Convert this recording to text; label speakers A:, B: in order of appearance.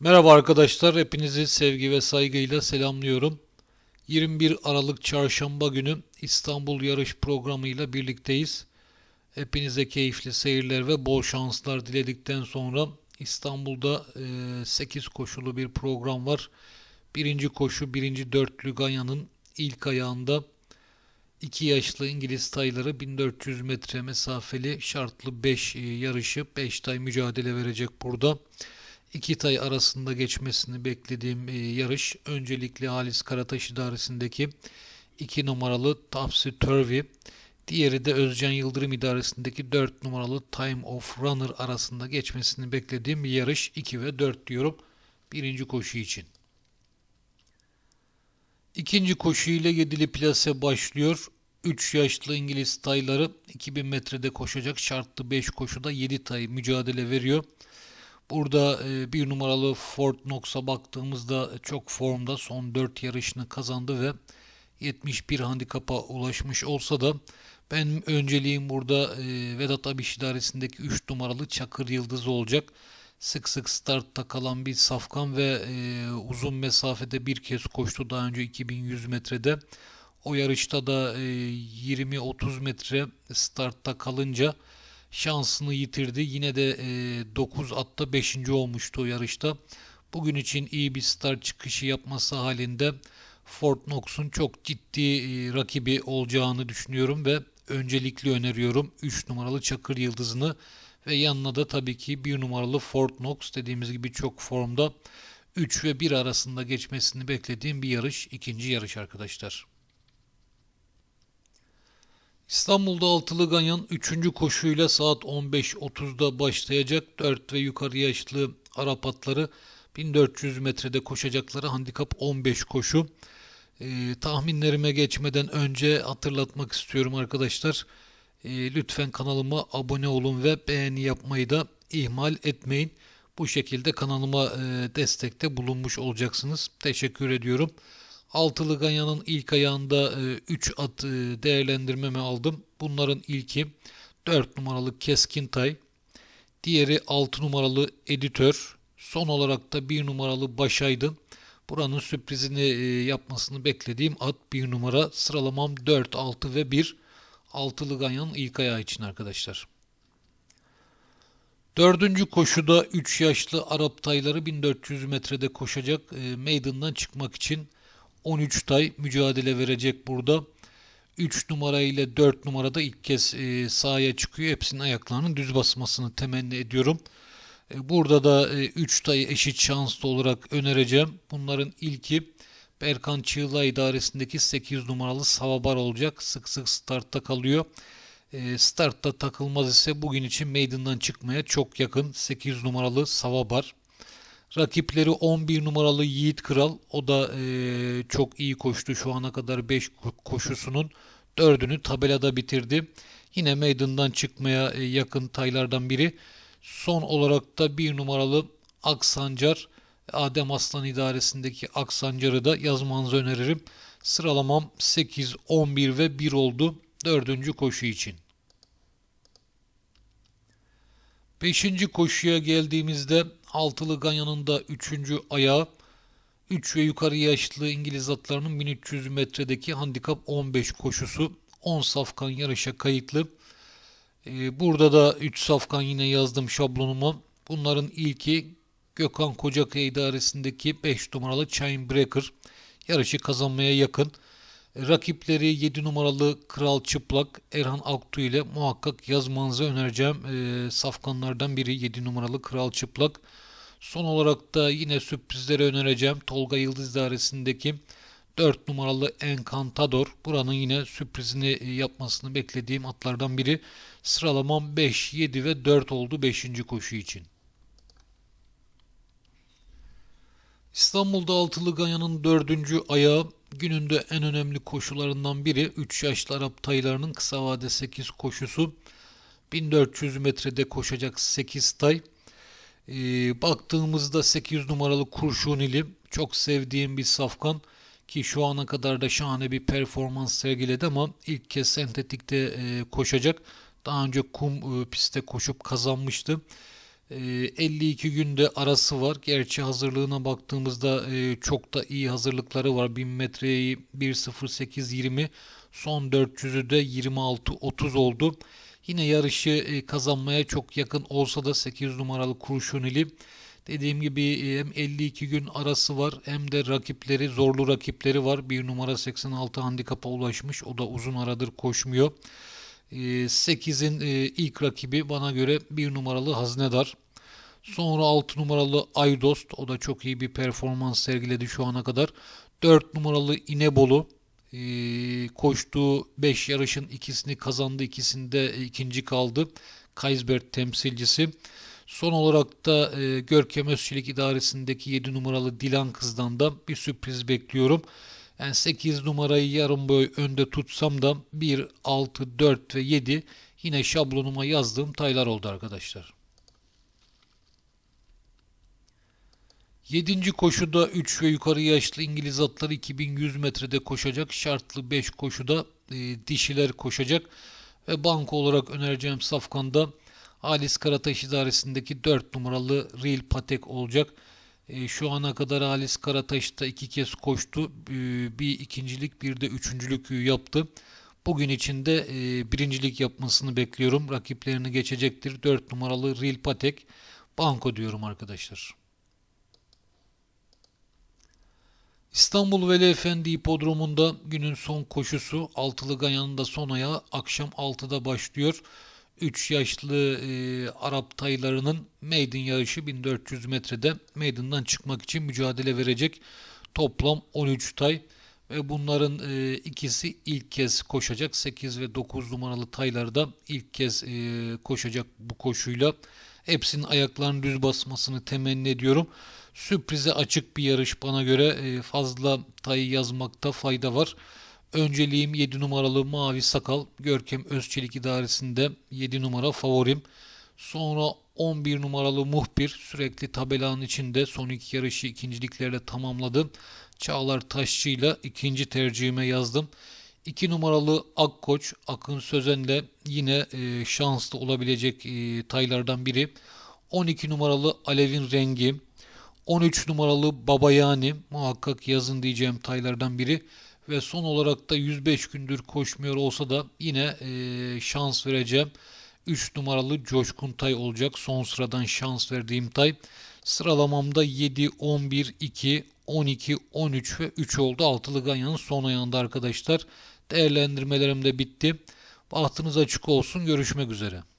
A: Merhaba arkadaşlar, hepinizi sevgi ve saygıyla selamlıyorum. 21 Aralık Çarşamba günü İstanbul yarış programıyla birlikteyiz. Hepinize keyifli seyirler ve bol şanslar diledikten sonra İstanbul'da 8 koşulu bir program var. Birinci koşu, birinci dörtlü Ganyan'ın ilk ayağında 2 yaşlı İngiliz tayları 1400 metre mesafeli şartlı 5 yarışı 5 tay mücadele verecek burada iki tay arasında geçmesini beklediğim e, yarış öncelikle Halis Karataş idaresindeki 2 numaralı Topsy Turvy, diğeri de Özcan Yıldırım idaresindeki 4 numaralı Time of Runner arasında geçmesini beklediğim bir yarış 2 ve 4 diyorum birinci koşu için. İkinci koşu ile yedili plase başlıyor. 3 yaşlı İngiliz tayları 2000 metrede koşacak şartlı 5 koşuda 7 tay mücadele veriyor. Burada e, bir numaralı Ford Knox'a baktığımızda çok formda son 4 yarışını kazandı ve 71 handikapa ulaşmış olsa da ben önceliğim burada e, Vedat Abiş idaresindeki 3 numaralı Çakır Yıldız olacak. Sık sık startta kalan bir safkan ve e, uzun mesafede bir kez koştu daha önce 2100 metrede. O yarışta da e, 20-30 metre startta kalınca şansını yitirdi. Yine de e, 9 atta 5. olmuştu o yarışta. Bugün için iyi bir start çıkışı yapması halinde Fort Knox'un çok ciddi e, rakibi olacağını düşünüyorum ve öncelikli öneriyorum 3 numaralı Çakır Yıldızı'nı ve yanına da tabii ki 1 numaralı Fort Knox dediğimiz gibi çok formda 3 ve 1 arasında geçmesini beklediğim bir yarış. ikinci yarış arkadaşlar. İstanbul'da altılı ganyan 3. koşuyla saat 15.30'da başlayacak 4 ve yukarı yaşlı Arap atları 1400 metrede koşacakları handikap 15 koşu. E, tahminlerime geçmeden önce hatırlatmak istiyorum arkadaşlar. E, lütfen kanalıma abone olun ve beğeni yapmayı da ihmal etmeyin. Bu şekilde kanalıma e, destekte bulunmuş olacaksınız. Teşekkür ediyorum. Altılı Ganyan'ın ilk ayağında 3 e, at e, değerlendirmemi aldım. Bunların ilki 4 numaralı Keskin Tay. Diğeri 6 numaralı Editör. Son olarak da 1 numaralı Başaydın. Buranın sürprizini e, yapmasını beklediğim at 1 numara. Sıralamam 4, 6 ve 1. Altılı Ganyan'ın ilk ayağı için arkadaşlar. Dördüncü koşuda 3 yaşlı Arap tayları 1400 metrede koşacak. E, meydandan çıkmak için 13 tay mücadele verecek burada. 3 numara ile 4 numarada ilk kez e, sahaya çıkıyor. Hepsinin ayaklarının düz basmasını temenni ediyorum. E, burada da e, 3 tayı eşit şanslı olarak önereceğim. Bunların ilki Berkan Çığla idaresindeki 8 numaralı Savabar olacak. Sık sık startta kalıyor. E, startta takılmaz ise bugün için meydandan çıkmaya çok yakın 8 numaralı Savabar. Rakipleri 11 numaralı Yiğit Kral. O da e, çok iyi koştu. Şu ana kadar 5 koşusunun 4'ünü tabelada bitirdi. Yine meydandan çıkmaya e, yakın taylardan biri. Son olarak da 1 numaralı Aksancar. Adem Aslan idaresindeki Aksancar'ı da yazmanızı öneririm. Sıralamam 8, 11 ve 1 oldu 4. koşu için. Beşinci koşuya geldiğimizde altılı ganyanın da üçüncü ayağı 3 ve yukarı yaşlı İngiliz atlarının 1300 metredeki handikap 15 koşusu 10 safkan yarışa kayıtlı. Ee, burada da 3 safkan yine yazdım şablonuma. Bunların ilki Gökhan Kocakaya idaresindeki 5 numaralı Chain Breaker yarışı kazanmaya yakın. Rakipleri 7 numaralı Kral Çıplak Erhan Aktu ile muhakkak yazmanızı önereceğim. E, safkanlardan biri 7 numaralı Kral Çıplak. Son olarak da yine sürprizleri önereceğim. Tolga Yıldız Dairesi'ndeki 4 numaralı Encantador. Buranın yine sürprizini e, yapmasını beklediğim atlardan biri. Sıralamam 5, 7 ve 4 oldu 5. koşu için. İstanbul'da Altılı Ganyan'ın dördüncü ayağı gününde en önemli koşularından biri 3 yaşlı Arap taylarının kısa vade 8 koşusu. 1400 metrede koşacak 8 tay. Ee, baktığımızda 8 numaralı Kurşunili çok sevdiğim bir safkan ki şu ana kadar da şahane bir performans sergiledi ama ilk kez sentetikte e, koşacak. Daha önce kum e, pistte koşup kazanmıştı. E, 52 günde arası var. Gerçi hazırlığına baktığımızda e, çok da iyi hazırlıkları var. 1000 metreyi 1.08.20 son 400'ü de 26.30 oldu. Yine yarışı e, kazanmaya çok yakın olsa da 8 numaralı Kurşunili dediğim gibi e, hem 52 gün arası var hem de rakipleri zorlu rakipleri var. 1 numara 86 handikapa ulaşmış. O da uzun aradır koşmuyor. 8'in e, ilk rakibi bana göre 1 numaralı Haznedar. Sonra 6 numaralı Aydost. O da çok iyi bir performans sergiledi şu ana kadar. 4 numaralı İnebolu. Ee, koştuğu 5 yarışın ikisini kazandı. ikisinde ikinci kaldı. Kaysberg temsilcisi. Son olarak da e, Görkem Özçelik idaresindeki 7 numaralı Dilan Kız'dan da bir sürpriz bekliyorum. Yani 8 numarayı yarım boy önde tutsam da 1, 6, 4 ve 7 yine şablonuma yazdığım taylar oldu arkadaşlar. 7. koşuda 3 ve yukarı yaşlı İngiliz atları 2100 metrede koşacak. Şartlı 5 koşuda e, dişiler koşacak. Ve banko olarak önereceğim safkanda Halis Karataş idaresindeki 4 numaralı Real Patek olacak. E, şu ana kadar Halis Karataş'ta iki kez koştu. E, bir ikincilik bir de üçüncülük yaptı. Bugün içinde e, birincilik yapmasını bekliyorum. Rakiplerini geçecektir. 4 numaralı Real Patek. Banko diyorum arkadaşlar. İstanbul Veli Efendi İpodromu'nda günün son koşusu Altılı Ganyan'ın da son ayağı akşam 6'da başlıyor. 3 yaşlı e, Arap taylarının maiden yarışı 1400 metrede maiden'dan çıkmak için mücadele verecek. Toplam 13 tay ve bunların e, ikisi ilk kez koşacak. 8 ve 9 numaralı taylarda ilk kez e, koşacak bu koşuyla. Hepsinin ayaklarının düz basmasını temenni ediyorum. Sürprize açık bir yarış bana göre e, fazla tay yazmakta fayda var. Önceliğim 7 numaralı Mavi Sakal Görkem Özçelik idaresinde 7 numara favorim. Sonra 11 numaralı Muhbir sürekli tabelanın içinde son iki yarışı ikinciliklerle tamamladı. Çağlar Taşçı ile ikinci tercihime yazdım. 2 numaralı Akkoç Akın Sözen'le yine e, şanslı olabilecek e, taylardan biri. 12 numaralı Alev'in rengi. 13 numaralı Babayani muhakkak yazın diyeceğim taylardan biri ve son olarak da 105 gündür koşmuyor olsa da yine e, şans vereceğim. 3 numaralı Coşkun Tay olacak. Son sıradan şans verdiğim tay. Sıralamamda 7, 11, 2, 12, 13 ve 3 oldu. Altılı Ganyan'ın son ayağında arkadaşlar. Değerlendirmelerim de bitti. Bahtınız açık olsun. Görüşmek üzere.